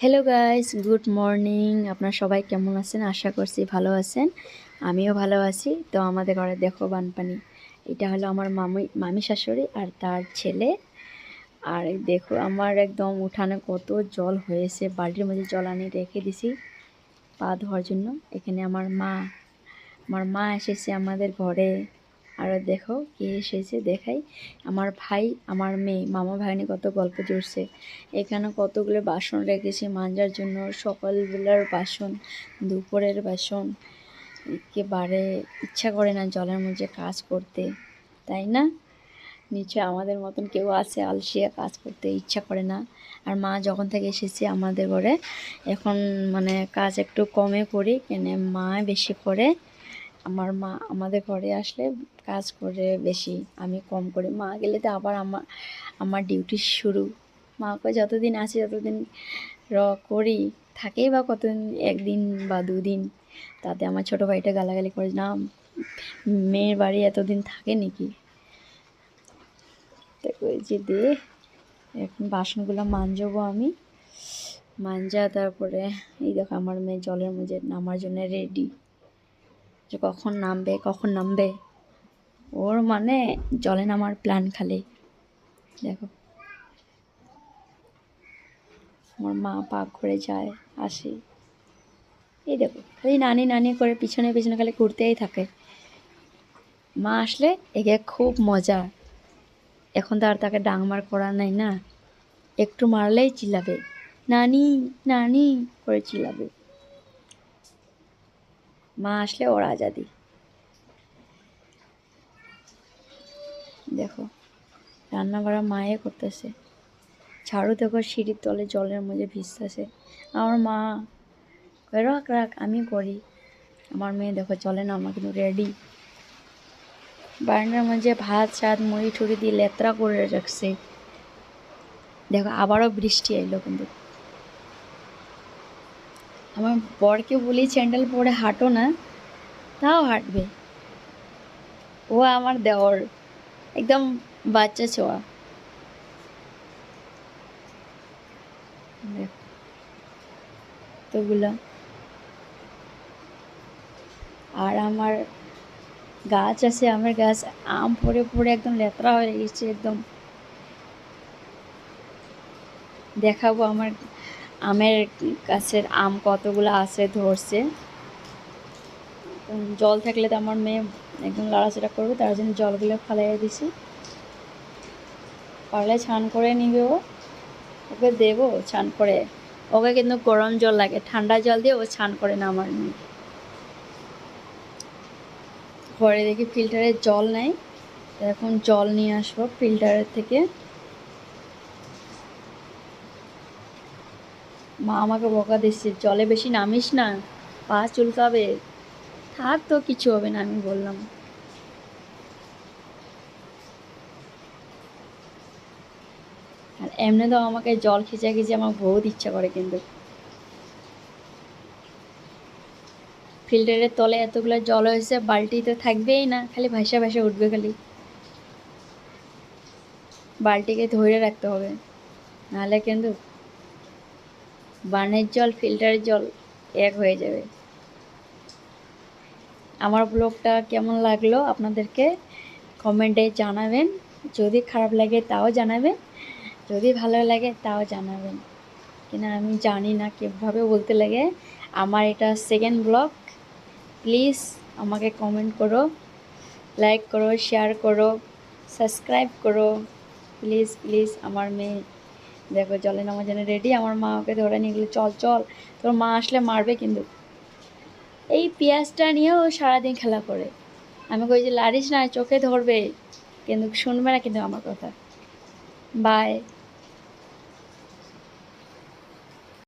Hello guys good morning আপনার সবাই কেমন আছেন? আশা করছি ভালো আছেন। আমিও ভালো আছি। তো আমাদের ঘরে দেখো বানপানি। এটা হলো আমার মামি মামি শাশুড়ি আর তার ছেলে। আর দেখো, আমার একদম উঠানে কত জল হয়েছে। বাড়ির মধ্যে জল আনি রেখে দিছি পা ধোয়ার জন্য। এখানে আমার মা আমার মা এসেছে আমাদের ঘরে। আর দেখো কে এসেছে দেখাই। আমার ভাই, আমার মেয়ে, মামা ভাগ্নে কত গল্প জুড়ছে। এখানে কতগুলো বাসন রেখেছি মাঞ্জার জন্য। সকালবেলার বাসন, দুপুরের বাসন। একেবারে ইচ্ছা করে না জলের মধ্যে কাজ করতে, তাই না? নিচে আমাদের মতন কেউ আছে আলসিয়া কাজ করতে, ইচ্ছা করে না। আর মা যখন থেকে এসেছে আমাদের ঘরে, এখন মানে কাজ একটু কমে করি, কেন মা বেশি করে আমার মা আমাদের ঘরে আসলে কাজ করে বেশি, আমি কম করে। মা গেলে তো আবার আমার আমার ডিউটি শুরু। মাকে যতদিন আছি ততদিন র করি। থাকেই বা কতদিন, একদিন বা দুদিন। তাতে আমার ছোটো ভাইটা গালাগালি করে, না, মেয়ের বাড়ি এতদিন থাকে নাকি? যে দে, এখন বাসনগুলো মানজবো আমি। মাঞ্জা তারপরে, এই দেখো আমার মেয়ে জলের মধ্যে নামার জন্য রেডি যে কখন নামবে কখন নামবে। ওর মানে জলে নামার প্ল্যান খালি। দেখো। আমার মা পাক করে যায়, আসে। এই দেখো, খালি নানি নানি করে পিছনে পিছনে খালি ঘুরতেই থাকে। মা আসলে একে খুব মজা। এখন তো আর তাকে ডাংমার করা নাই না। একটু মারলেই চিল্লাবে। নানি নানি করে চিল্লাবে। মা আসলে ওর আজাদি। দেখো রান্না করা মায়ে করতেছে। ঝাড়ু দেখো, সিঁড়ির তলে জলের মধ্যে ভিজতেছে। আমার মা রাখ রাখ, আমি করি। আমার মেয়ে দেখো, চলে না, আমার কিন্তু রেডি বারান্দার মধ্যে ভাত চাত মুড়ি টুড়ি দিয়ে লেত্রা করে রাখছে। দেখো, আবারও বৃষ্টি এলো কিন্তু। আমার বরকে বলি স্যান্ডেল পরে হাঁটো না, তাও হাঁটবে। ও আমার দেওর, একদম বাচ্চা ছোঁয়া। আর আমার গাছ আছে, আমার গাছ, আম পড়ে পড়ে একদম লেতরা হয়ে গেছে, একদম। দেখাবো আমার আমের গাছের আম কতগুলো আছে ধরছে। জল থাকলে তো আমার মেয়ে একদম লড়াচড়া করবে, তার জন্য জলগুলো ফালাইয়া দিছি। পারলে ছান করে নিবে ও। ওকে দেবো ছান করে। ওকে কিন্তু গরম জল লাগে, ঠান্ডা জল দিয়ে ও ছান করে না আমার মেয়ে। পরে দেখি ফিল্টারের জল নেই, এখন জল নিয়ে আসব ফিল্টারের থেকে। মা আমাকে বকা দিচ্ছে, জলে বেশি নামিস না, পা চুলকাবে। থাক তো, কিছু হবে না, আমি বললাম। আর এমনি তো আমাকে জল খিচা খিচে আমার বহুত ইচ্ছা করে কিন্তু। ফিল্টারের তলে এতগুলো জল হয়েছে, বালতি তো থাকবেই না, খালি ভাসা ভাসা উঠবে খালি। বালতিকে ধরে রাখতে হবে, নাহলে কিন্তু বানের জল, ফিল্টারের জল এক হয়ে যাবে। আমার ব্লগটা কেমন লাগল আপনাদেরকে কমেন্টে জানাবেন। যদি খারাপ লাগে তাও জানাবেন, যদি ভালো লাগে তাও জানাবেন। কিনা আমি জানি না কীভাবে বলতে লাগে। আমার এটা সেকেন্ড ব্লগ প্লিজ আমাকে কমেন্ট করো লাইক করো শেয়ার করো সাবস্ক্রাইব করো। প্লিজ প্লিজ আমার মেয়ে দেখো জলে নামার জন্য রেডি আমার মা ওকে ধরে নিয়ে গেলো, চল চল, তোর মা আসলে মারবে কিন্তু। এই পেঁয়াজটা নিয়েও সারাদিন খেলা করে। আমি কই যে, লারিস না, চোখে ধরবে। কিন্তু শুনবে না কিন্তু আমার কথা। বাই